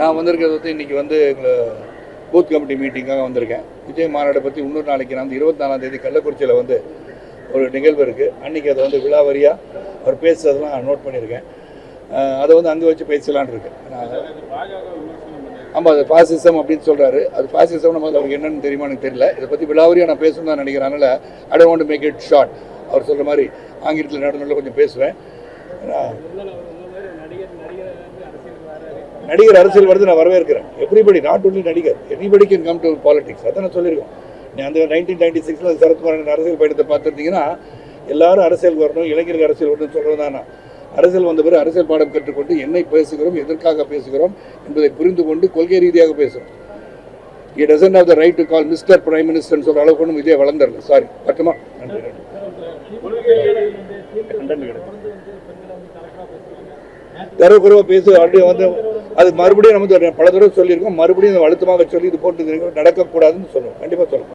நான் வந்திருக்கிறது வந்து இன்றைக்கி வந்து பூத் கமிட்டி மீட்டிங்காக வந்திருக்கேன். விஜய் மாநாடை பற்றி இன்னொரு நாளைக்கு நான் வந்து இருபத்தி தேதி கள்ளக்குறிச்சியில் வந்து ஒரு நிகழ்வு இருக்குது அன்றைக்கி அதை வந்து விழாவரியாக அவர் பேசுறதெல்லாம் நான் நோட் பண்ணியிருக்கேன். அதை வந்து அங்கே வச்சு பேசலான்னு இருக்கேன். நான் ஆமாம் அது பாசிசம் அப்படின்னு சொல்கிறாரு அது பாசிசம் நம்ம அவருக்கு என்னன்னு தெரியுமா எனக்கு தெரியல. இதை பற்றி விழாவரியாக நான் பேசணும்னு தான் நினைக்கிறேன். அதனால் I don't want make it short அவர் சொல்கிற மாதிரி ஆங்கிலத்தில் நடுநிலை கொஞ்சம் பேசுவேன். நடிகர் அரசியல் வருது நான் வரவேற்கிறேன். எவ்ரிபடி நாட் ஒன்லி நடிகர் everybody can come to politics அதான் நான் சொல்லியிருக்கோம் நீ அந்த நைன்டீன் நைன்டி சிக்ஸில் சரத்குமாரன் அரசியல் பயணத்தை பார்த்துருந்தீங்கன்னா எல்லாரும் அரசியல் வரணும் இளைஞர்கள் அரசியல் வரணும்னு சொல்கிறது தான் அரசியல் வந்த பிறகு அரசியல் பாடம் கற்றுக்கொண்டு என்னை பேசுகிறோம் எதற்காக பேசுகிறோம் என்பதை புரிந்து கொண்டு கொள்கை ரீதியாக பேசுகிறோம் it doesn't have the right to call mister prime மினிஸ்டர்னு சொல்கிற அளவுக்கு ஒன்றும் விஜய் வளர்ந்துடல சாரி பட்டுமா நன்றி நன்றி. கிடையாது தரக்குறைவாக பேச அப்படியே வந்து அது மறுபடியும் நம்ம பல தடவை சொல்லியிருக்கோம். மறுபடியும் அழுத்தமாக சொல்லி இது போட்டு நடக்கக்கூடாதுன்னு சொல்லுவோம் கண்டிப்பாக சொல்லுவோம்